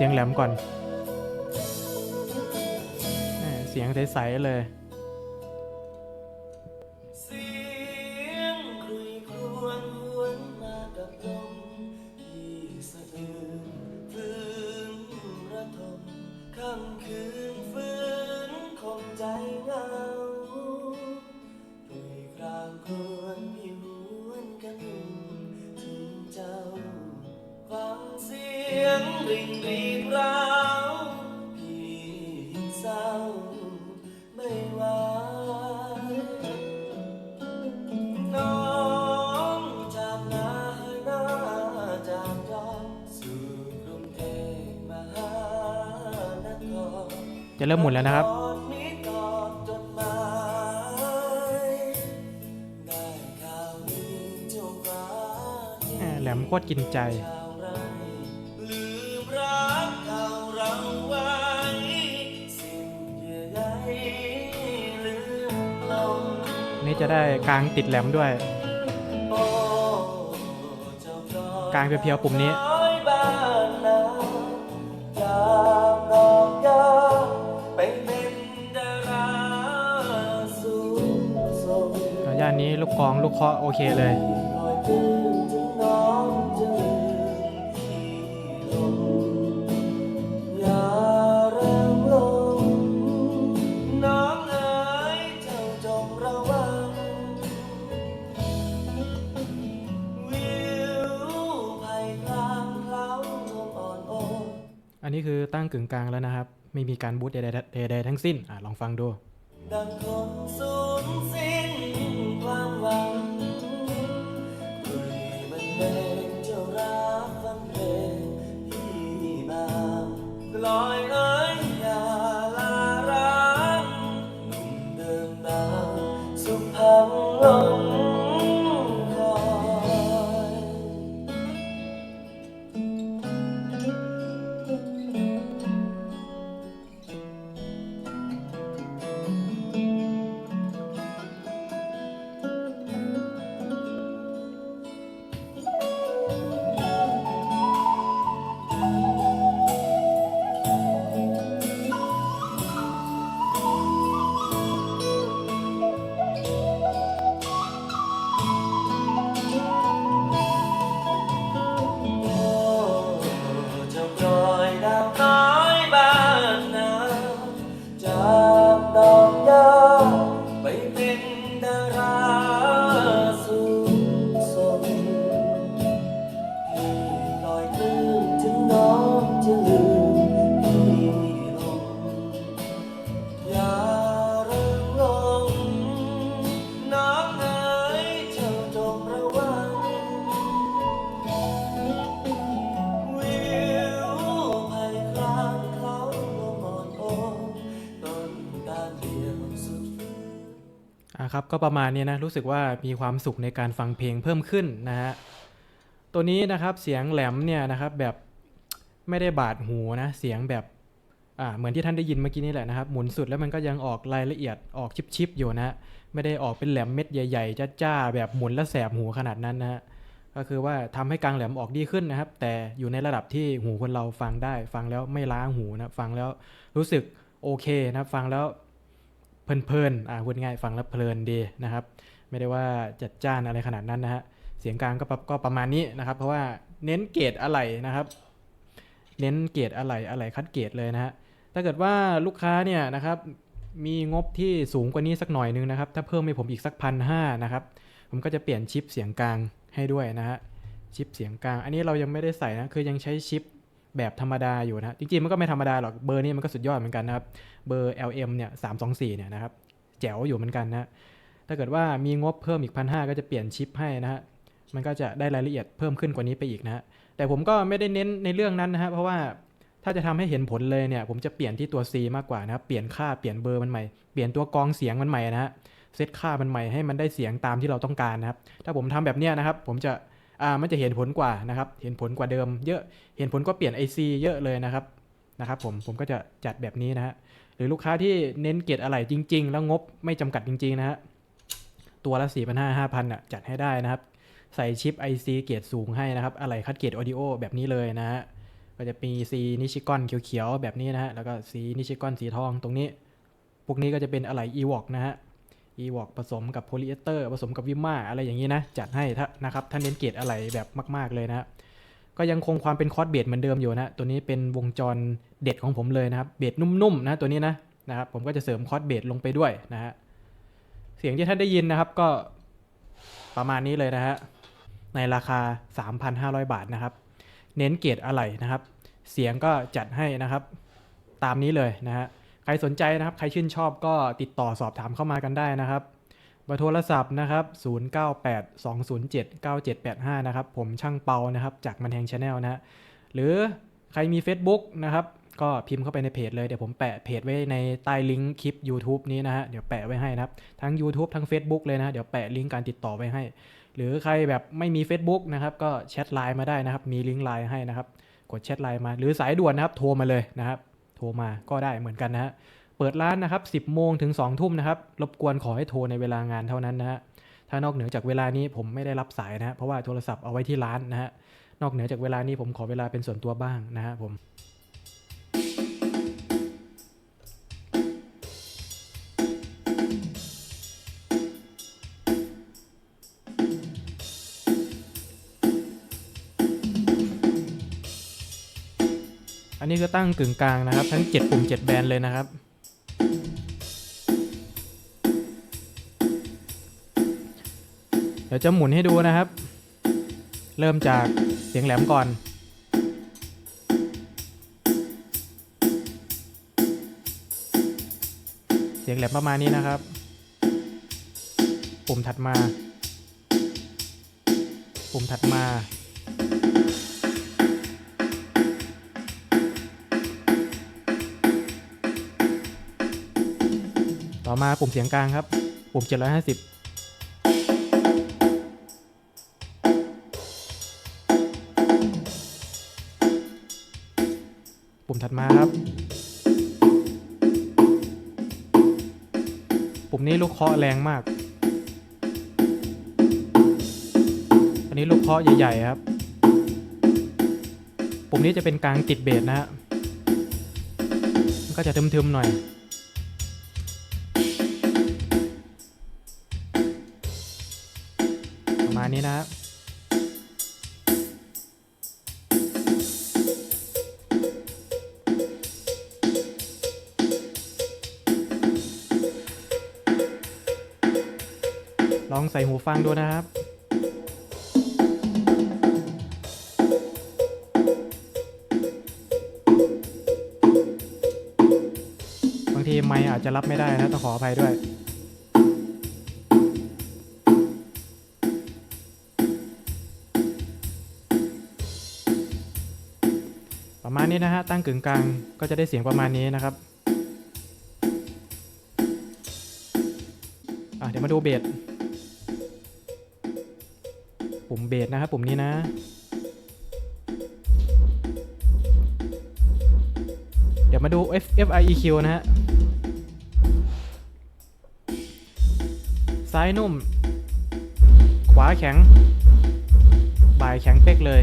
เสียงแหลมก่อน เสียงใส ๆ เลย เริ่มหมุนแล้วนะครับแหลมโคตรกินใจนี่จะได้กลางติดแหลมด้วย กลางเพียวๆปุ่มนี้ นี้ลูกกลองลูกเคาะโอเคเลย อันนี้คือตั้งกึ่งกลางแล้วนะครับ ไม่มีการบูตใดๆทั้งสิ้นอลองฟังดูดังคนสูญเสิ้น สุ อะครับก็ประมาณนี้นะรู้สึกว่ามีความสุขในการฟังเพลงเพิ่มขึ้นนะฮะตัวนี้นะครับเสียงแหลมเนี่ยนะครับแบบไม่ได้บาดหูนะเสียงแบบอ่าเหมือนที่ท่านได้ยินเมื่อกี้นี่แหละนะครับหมุนสุดแล้วมันก็ยังออกรายละเอียดออกชิปๆอยู่นะไม่ได้ออกเป็นแหลมเม็ดใหญ่ๆจ้าๆแบบหมุนแล้วแสบหูขนาดนั้นนะฮะก็คือว่าทำให้กลางแหลมออกดีขึ้นนะครับ แต่อยู่ในระดับที่หูคนเราฟังได้ ฟังแล้วไม่ล้าหูนะฟังแล้วรู้สึกโอเคนะฟังแล้ว เพลินๆอ่าพูดง่ายฟังแล้วเพลินดีนะครับ ไม่ได้ว่าจัดจ้านอะไรขนาดนั้นนะฮะเสียงกลางก็ปรับก็ประมาณนี้นะครับ เพราะว่าเน้นเกรดอะไหล่นะครับ เน้นเกรดอะไหล่อะไหล่คัดเกรดเลยนะฮะถ้าเกิดว่าลูกค้าเนี่ยนะครับมีงบที่สูงกว่านี้สักหน่อยนึงนะครับ ถ้าเพิ่มให้ผมอีกสักพันห้านะครับ ผมก็จะเปลี่ยนชิปเสียงกลางให้ด้วยนะฮะชิปเสียงกลาง อันนี้เรายังไม่ได้ใส่นะคือยังใช้ชิป แบบธรรมดาอยู่นะจริงๆมันก็ไม่ธรรมดาหรอกเบอร์นี้มันก็สุดยอดเหมือนกันนะครับ เบอร์ LM เนี่ย324เนี่ยนะครับแจ๋วอยู่เหมือนกันนะถ้าเกิดว่ามีงบเพิ่มอีกพันห้าก็จะเปลี่ยนชิปให้นะฮะมันก็จะได้รายละเอียดเพิ่มขึ้นกว่านี้ไปอีกนะฮะแต่ผมก็ไม่ได้เน้นในเรื่องนั้นนะฮะเพราะว่าถ้าจะทำให้เห็นผลเลยเนี่ย ผมจะเปลี่ยนที่ตัว C มากกว่านะครับเปลี่ยนค่าเปลี่ยนเบอร์มันใหม่เปลี่ยนตัวกองเสียงมันใหม่นะฮะเซตค่ามันใหม่ให้มันได้เสียงตามที่เราต้องการนะครับถ้าผมทำแบบเนี้ยนะครับ ผมจะ อ่ามันจะเห็นผลกว่านะครับ เห็นผลกว่าเดิม เยอะ เห็นผลก็เปลี่ยน IC เยอะเลยนะครับ นะครับผม ผมก็จะจัดแบบนี้นะฮะ หรือลูกค้าที่เน้นเกียรอะไรจริง ๆ แล้วงบไม่จำกัดจริง ๆ นะฮะ ตัวละ 4 5 0 0 5 0 0อะจัดให้ได้นะครับ ใส่ชิป IC เกียรสูงให้นะครับ อะไรคัดเกียรออดิโอแบบนี้เลยนะฮะ ก็จะมีซีนิชิกอนเขียวๆแบบนี้นะฮะ แล้วก็สีนิชิกอนสีทองตรงนี้ พวกนี้ก็จะเป็นอะไหล่ e w o k นะฮะ e w o k ผสมกับโพลีเอสเตอร์ผสมกับวิม่าอะไรอย่างนี้นะ จัดให้ถ้านะครับถ้านเน้นเกรดอะไหล่แบบมาก ๆเลยนะก็ยังคงความเป็นคอร์สเบสเหมือนเดิมอยู่นะตัวนี้เป็นวงจรเด็ดของผมเลยนะครับเบสนุ่มๆนะตัวนี้นะนะครับผมก็จะเสริมคอร์สเบสลงไปด้วยนะฮะเสียงที่ท่านได้ยินนะครับก็ประมาณนี้เลยนะฮะในราคา 3,500 บาทนะครับ เน้นเกรดอะไหล่นะครับ เสียงก็จัดให้นะครับ ตามนี้เลยนะฮะ ครสนใจนะครับ ใครชื่นชอบก็ติดต่อสอบถามเข้ามากันได้นะครับบอร์โทรศัพท์นะครับ 0982079785 นะครับ ผมช่างเปานะครับ จากมันแหงชาแนลนะฮะ หรือใครมี Facebook นะครับ ก็พิมพ์เข้าไปในเพจเลย เดี๋ยวผมแปะเพจไว้ในใต้ลิงก์คลิป YouTube นี้นะฮะ เดี๋ยวแปะไว้ให้นะครับ ทั้ง YouTube ทั้ง Facebook เลยนะ เดี๋ยวแปะลิงก์การติดต่อไว้ให้ หรือใครแบบไม่มี Facebook นะครับ ก็แชทไลน์มาได้นะครับ มีลิงก์ไลน์ให้นะครับ กดแชทไลน์มา หรือสายด่วนนะครับ โทรมาเลยนะครับ โทรมาก็ได้เหมือนกันนะฮะ เปิดร้านนะครับ 10 โมงถึง 2 ทุ่มนะครับ รบกวนขอให้โทรในเวลางานเท่านั้นนะฮะ ถ้านอกเหนือจากเวลานี้ผมไม่ได้รับสายนะฮะ เพราะว่าโทรศัพท์เอาไว้ที่ร้านนะฮะ นอกเหนือจากเวลานี้ผมขอเวลาเป็นส่วนตัวบ้างนะฮะผม อันนี้คือตั้งกึ่งกลางนะครับ ทั้ง 7 ปุ่ม 7 แบนเลยนะครับ เดี๋ยวจะหมุนให้ดูนะครับ เริ่มจากเสียงแหลมก่อน เสียงแหลมประมาณนี้นะครับ ปุ่มถัดมา ปุ่มถัดมา มาปุ่มเสียงกลางครับ ปุ่ม 750ปุ่มถัดมาครับ ปุ่มนี้ลูกเคาะแรงมาก อันนี้ลูกเคาะใหญ่ๆครับ ปุ่มนี้จะเป็นกลางติดเบสนะฮะก็จะทึมๆหน่อย องใส่หูฟังดูนะครับบางทีไมค์อาจจะรับไม่ได้นะต้องขออภัยด้วยประมาณนี้นะฮะ ตั้งกึ่งกลางก็จะได้เสียงประมาณนี้นะครับ เดี๋ยวมาดูเบส ปุ่มเบสนะครับปุ่มนี้นะเดี๋ยวมาดู F F I E Q นะฮะ ซ้ายนุ่ม ขวาแข็ง บ่ายแข็งเป๊กเลย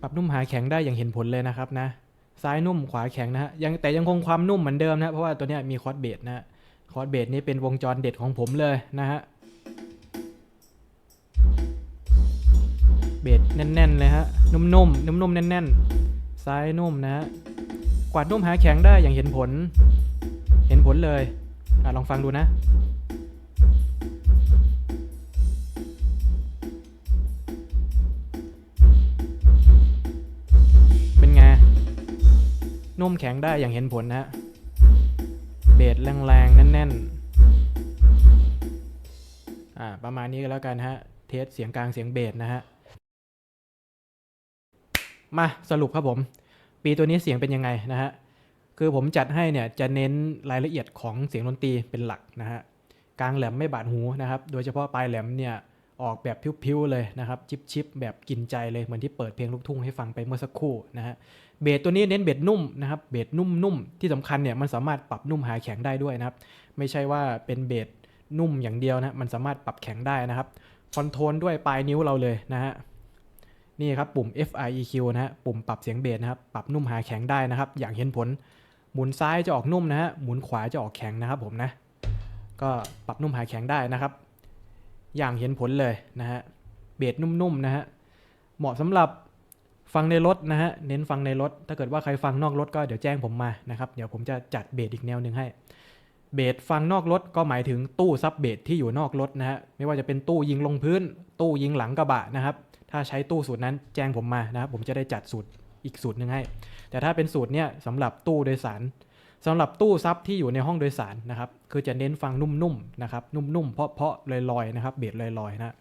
ปรับนุ่มหาแข็งได้อย่างเห็นผลเลยนะครับนะ ซ้ายนุ่มขวาแข็งนะฮะ ยังแต่ยังคงความนุ่มเหมือนเดิมนะ เพราะว่าตัวนี้มีคอร์สเบสนะคอร์สเบสนี้เป็นวงจรเด็ดของผมเลยนะฮะ บสแน่นๆเลยฮะนุ่มๆนุ่มๆแน่นๆซ้ายนุ่มนะฮะกวาดนุ่มหาแข็งได้อย่างเห็นผล เห็นผลเลยอะลองฟังดูนะเป็นไงนุ่มแข็งได้อย่างเห็นผลนะฮะเบสแรงๆ แน่นๆ อ่า ประมาณนี้ก็แล้วกันฮะ เทสเสียงกลางเสียงเบสนะฮะ มาสรุปครับผม ปีตัวนี้เสียงเป็นยังไงนะฮะ คือผมจัดให้เนี่ยจะเน้นรายละเอียดของเสียงดนตรีเป็นหลักนะฮะ กลางแหลมไม่บาดหูนะครับ โดยเฉพาะปลายแหลมเนี่ยออกแบบพิ้วๆเลยนะครับ ชิปๆแบบกินใจเลยเหมือนที่เปิดเพลงลูกทุ่งให้ฟังไปเมื่อสักครู่นะฮะ เบสตัวนี้เน้นเบสนุ่มนะครับ เบสนุ่มๆที่สำคัญเนี่ยมันสามารถปรับนุ่มหาแข็งได้ด้วยนะครับ ไม่ใช่ว่าเป็นเบสนุ่มอย่างเดียวนะ มันสามารถปรับแข็งได้นะครับ คอนโทรลด้วยปลายนิ้วเราเลยนะฮะ นี่ครับปุ่ม F I E Q นะฮะปุ่มปรับเสียงเบสนะครับปรับนุ่มหาแข็งได้นะครับ อย่างเห็นผล หมุนซ้ายจะออกนุ่มนะฮะหมุนขวาจะออกแข็งนะครับผมนะก็ปรับนุ่มหาแข็งได้นะครับ อย่างเห็นผลเลยนะฮะเบสนุ่มๆนะฮะเหมาะสำหรับฟังในรถนะฮะเน้นฟังในรถ ถ้าเกิดว่าใครฟังนอกรถก็เดี๋ยวแจ้งผมมานะครับ เดี๋ยวผมจะจัดเบสอีกแนวหนึ่งให้ เบสฟังนอกรถก็หมายถึงตู้ซับเบสที่อยู่นอกรถนะฮะไม่ว่าจะเป็นตู้ยิงลงพื้น ตู้ยิงหลังกระบะนะครับ ถ้าใช้ตู้สูตรนั้นแจ้งผมมานะครับผมจะได้จัดสูตรอีกสูตรหนึ่งให้ แต่ถ้าเป็นสูตรเนี้ยสำหรับตู้โดยสารสำหรับตู้ซับที่อยู่ในห้องโดยสารนะครับคือจะเน้นฟังนุ่มๆนะครับนุ่มๆเพาะๆลอยๆนะครับเบสลอยๆนะ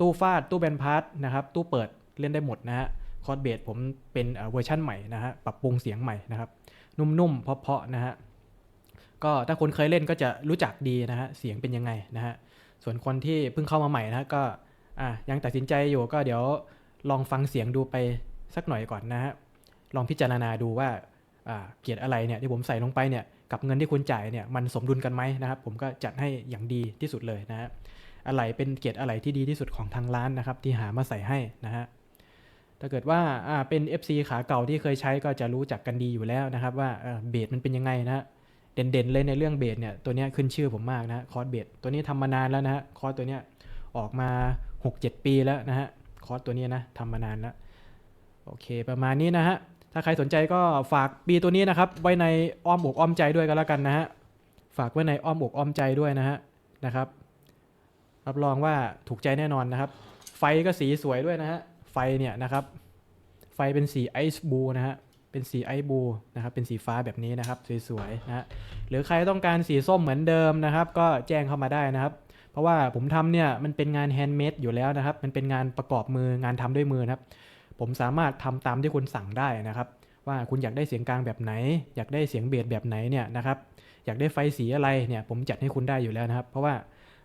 ตู้ฟาดตู้แบนพาร์ทนะครับตู้เปิดเล่นได้หมดนะฮะคอร์ดเบสผมเป็นเวอร์ชั่นใหม่นะฮะปรับปรุงเสียงใหม่นะครับนุ่มๆเพาะๆนะฮะ ก็ถ้าคนเคยเล่นก็จะรู้จักดีนะฮะเสียงเป็นยังไงนะฮะส่วนคนที่เพิ่งเข้ามาใหม่นะฮะก็อะยังตัดสินใจอยู่ก็เดี๋ยวลองฟังเสียงดูไปสักหน่อยก่อนนะฮะลองพิจารณาดูว่าอ่าเกียรติอะไรเนี่ยที่ผมใส่ลงไปเนี่ยกับเงินที่คุณจ่ายเนี่ยมันสมดุลกันไหมนะครับ ผมก็จัดให้อย่างดีที่สุดเลยนะฮะอะไรเป็นเกียรติอะไรที่ดีที่สุดของทางร้านนะครับ ที่หามาใส่ให้นะฮะถ้าเกิดว่าเป็น FC ขาเก่าที่เคยใช้ก็จะรู้จักกันดีอยู่แล้วนะครับ ว่าเอ่อเบสมันเป็นยังไงนะฮะ เด่นๆเลยในเรื่องเบสเนี่ยตัวนี้ขึ้นชื่อผมมากนะคอร์สเบสตัวนี้ทำมานานแล้วนะฮะคอร์สตัวเนี้ยออกมา 6-7 ปีแล้วนะฮะคอร์สตัวนี้นะทำมานานแล้วโอเคประมาณนี้นะฮะถ้าใครสนใจก็ฝากปีตัวนี้นะครับไว้ในอ้อมอกอ้อมใจด้วยกันแล้วกันนะฮะฝากไว้ในอ้อมอกอ้อมใจด้วยนะฮะนะครับ รับรองว่าถูกใจแน่นอนนะครับ ไฟก็สีสวยด้วยนะฮะไฟเนี่ยนะครับ ไฟเป็นสีไอซ์บูนะฮะ เป็นสีไอบูนะครับ เป็นสีฟ้าแบบนี้นะครับ สวยๆนะฮะหรือใครต้องการสีส้มเหมือนเดิมนะครับ ก็แจ้งเข้ามาได้นะครับ เพราะว่าผมทำเนี่ยมันเป็นงานแฮนด์เมดอยู่แล้วนะครับ มันเป็นงานประกอบมืองานทำด้วยมือนะครับ ผมสามารถทำตามที่คุณสั่งได้นะครับ ว่าคุณอยากได้เสียงกลางแบบไหน อยากได้เสียงเบสแบบไหนเนี่ยนะครับ อยากได้ไฟสีอะไรเนี่ย ผมจัดให้คุณได้อยู่แล้วนะครับ เพราะว่า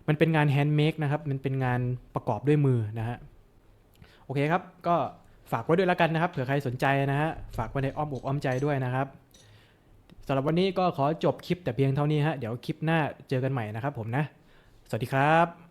มันเป็นงานแฮนด์เมดนะครับ มันเป็นงานประกอบด้วยมือนะฮะ โอเคครับ ก็ ฝากไว้ด้วยแล้วกันนะครับ เผื่อใครสนใจนะฮะ ฝากไว้ในอ้อมอกอ้อมใจด้วยนะครับสำหรับวันนี้ก็ขอจบคลิปแต่เพียงเท่านี้ฮะ เดี๋ยวคลิปหน้าเจอกันใหม่นะครับผมนะ สวัสดีครับ